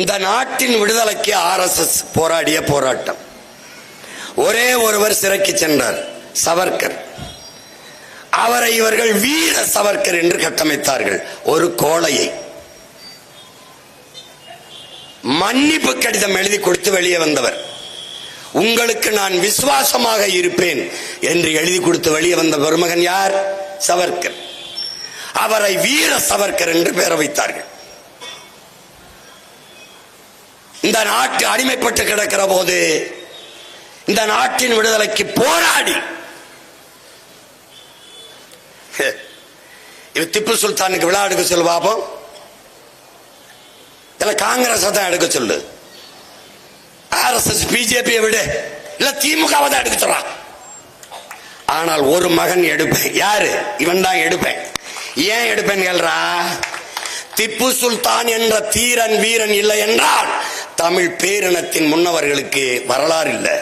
இந்த நாட்டின் விடுதலைக்கு ஆர்எஸ்எஸ் போராடிய போராட்டம். ஒரே ஒருவர் சிறைக்கு சென்றார் சவர்கர் அவரை இவர்கள் வீர சவர்கர் என்று கட்டமைத்தார்கள் ஒரு கோழையை. மன்னிப்பு கடிதம் எழுதி கொடுத்து வெளியே வந்தவர். உங்களுக்கு நான் விசுவாசமாக இருப்பேன் என்று எழுதி கொடுத்து வெளியே வந்த பெருமகன் யார்? சவர்கர் அவரை வீர சவர்கர் என்று பெயர் வைத்தார்கள். இந்த நாட்டு அடிமைப்பட்டு கிடக்கிற போது இந்த நாட்டின் விடுதலைக்கு போராடி. ஹே, இவ திப்பு சுல்தானுக்கு விழா எடுக்க சொல்லு பாப்போம். இல்ல காங்கிரஸ் தான் எடுக்க சொல்லு. ஆர்எஸ்எஸ் பிஜேபியை விடு. இல்ல திமுகவை தான் எடுக்க சொல்றான் ஆனால் ஒரு மகன் எடுப்பேன். யாரு? இவன் தான் எடுப்பேன். ஏன் எடுப்பேன் கேள்றா? திப்பு சுல்தான் என்ற தீரன் வீரன் இல்லை என்றால் தமிழ் பேரினத்தின் முன்னவர்களுக்கு வரலாறு இல்லை